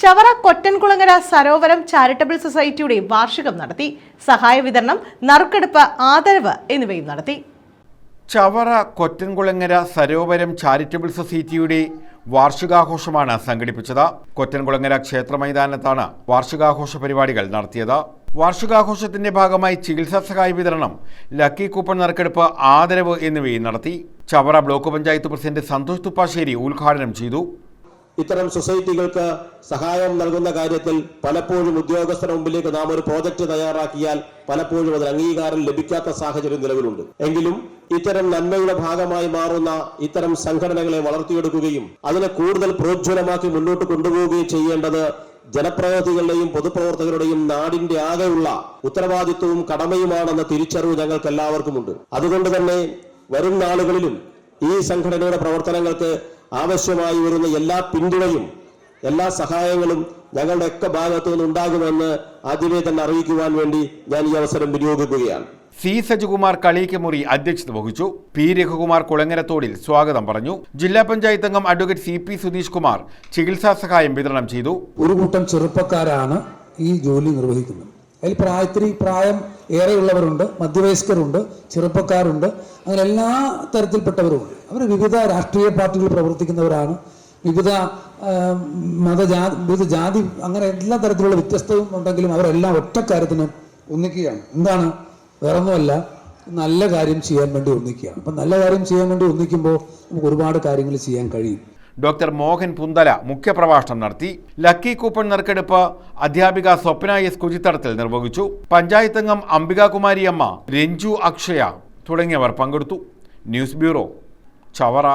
Chavara Kottankulangara Sarovaram charitable സൊസൈറ്റിയുടെ വാർഷികം നടത്തി സഹായ വിതരണം നറുക്കെടുപ്പ് ആദരവ് എന്നിവയും നടത്തി. ചവറ കൊറ്റൻകുളങ്ങര സരോവരം ചാരിറ്റബിൾ സൊസൈറ്റിയുടെ വാർഷികാഘോഷമാണ് സംഘടിപ്പിച്ചത്. കൊറ്റൻകുളങ്ങര ക്ഷേത്ര മൈതാനത്താണ് വാർഷികാഘോഷ പരിപാടികൾ നടത്തിയത്. വാർഷികാഘോഷത്തിന്റെ ഭാഗമായി ചികിത്സാ സഹായ വിതരണം ലക്കി കൂപ്പൺ നറുക്കെടുപ്പ് ആദരവ് എന്നിവയും നടത്തി. ചവറ ബ്ലോക്ക് പഞ്ചായത്ത് പ്രസിഡന്റ് സന്തോഷ് തുപ്പാശ്ശേരി ഉദ്ഘാടനം ചെയ്തു. ഇത്തരം സൊസൈറ്റികൾക്ക് സഹായം നൽകുന്ന കാര്യത്തിൽ പലപ്പോഴും ഉദ്യോഗസ്ഥരുടെ മുമ്പിലേക്ക് നാം ഒരു പ്രോജക്റ്റ് തയ്യാറാക്കിയാൽ പലപ്പോഴും അതിന് അംഗീകാരം ലഭിക്കാത്ത സാഹചര്യം നിലവിലുണ്ട്. എങ്കിലും ഇത്തരം നന്മയുടെ ഭാഗമായി മാറുന്ന ഇത്തരം സംഘടനകളെ വളർത്തിയെടുക്കുകയും അതിനെ കൂടുതൽ പ്രോജ്വലമാക്കി മുന്നോട്ട് കൊണ്ടുപോവുകയും ചെയ്യേണ്ടത് ജനപ്രതിനിധികളുടെയും പൊതുപ്രവർത്തകരുടെയും നാടിന്റെ ആകെയുള്ള ഉത്തരവാദിത്വവും കടമയുമാണെന്ന തിരിച്ചറിവ് ഞങ്ങൾക്ക് എല്ലാവർക്കുമുണ്ട് അതുകൊണ്ട് തന്നെ വരും നാളുകളിലും ഈ സംഘടനയുടെ പ്രവർത്തനങ്ങൾക്ക് ആവശ്യമായി വരുന്ന എല്ലാ പിന്തുണയും എല്ലാ സഹായങ്ങളും ഞങ്ങളുടെ ഒക്കെ ഭാഗത്തു നിന്നുണ്ടാകുമെന്ന് ആദ്യമേ തന്നെ അറിയിക്കുവാൻ വേണ്ടി ഞാൻ ഈ അവസരം വിനിയോഗിക്കുകയാണ്. സി സജികുമാർ കളീക്കമുറി അധ്യക്ഷത വഹിച്ചു. പി രഘുകുമാർ കുളങ്ങരത്തോടിൽ സ്വാഗതം പറഞ്ഞു. ജില്ലാ പഞ്ചായത്ത് അംഗം advocate C P Sudheesh Kumar ചികിത്സാ സഹായം വിതരണം ചെയ്തു. ഒരു കൂട്ടം ചെറുപ്പക്കാരാണ് ഈ ജോലി നിർവഹിക്കുന്നത്. അതിൽ പ്രായത്തിരി പ്രായം ഏറെയുള്ളവരുണ്ട് മധ്യവയസ്കരുണ്ട് ചെറുപ്പക്കാരുണ്ട്. അങ്ങനെ എല്ലാ തരത്തിൽപ്പെട്ടവരുമുണ്ട്. അവർ വിവിധ രാഷ്ട്രീയ പാർട്ടികളിൽ പ്രവർത്തിക്കുന്നവരാണ്. വിവിധ മതജാ വിവിധ ജാതി അങ്ങനെ എല്ലാ തരത്തിലുള്ള വ്യത്യസ്തവും ഉണ്ടെങ്കിലും അവരെല്ലാം ഒറ്റ കാര്യത്തിന് ഒന്നിക്കുകയാണ്. എന്താണ്? വേറൊന്നുമല്ല നല്ല കാര്യം ചെയ്യാൻ വേണ്ടി ഒന്നിക്കുകയാണ്. അപ്പം നല്ല കാര്യം ചെയ്യാൻ വേണ്ടി ഒന്നിക്കുമ്പോൾ നമുക്ക് ഒരുപാട് കാര്യങ്ങൾ ചെയ്യാൻ കഴിയും. ഡോക്ടർ മോഹൻ പുന്തല മുഖ്യപ്രഭാഷണം നടത്തി. ലക്കി കൂപ്പൺ നറുക്കെടുപ്പ് അധ്യാപിക സ്വപ്ന എസ് കുജിത്തടത്തിൽ നിർവഹിച്ചു. പഞ്ചായത്ത് അംഗം അംബികാകുമാരിയമ്മ രഞ്ജു അക്ഷയ തുടങ്ങിയവർ പങ്കെടുത്തു. News bureau Chavara.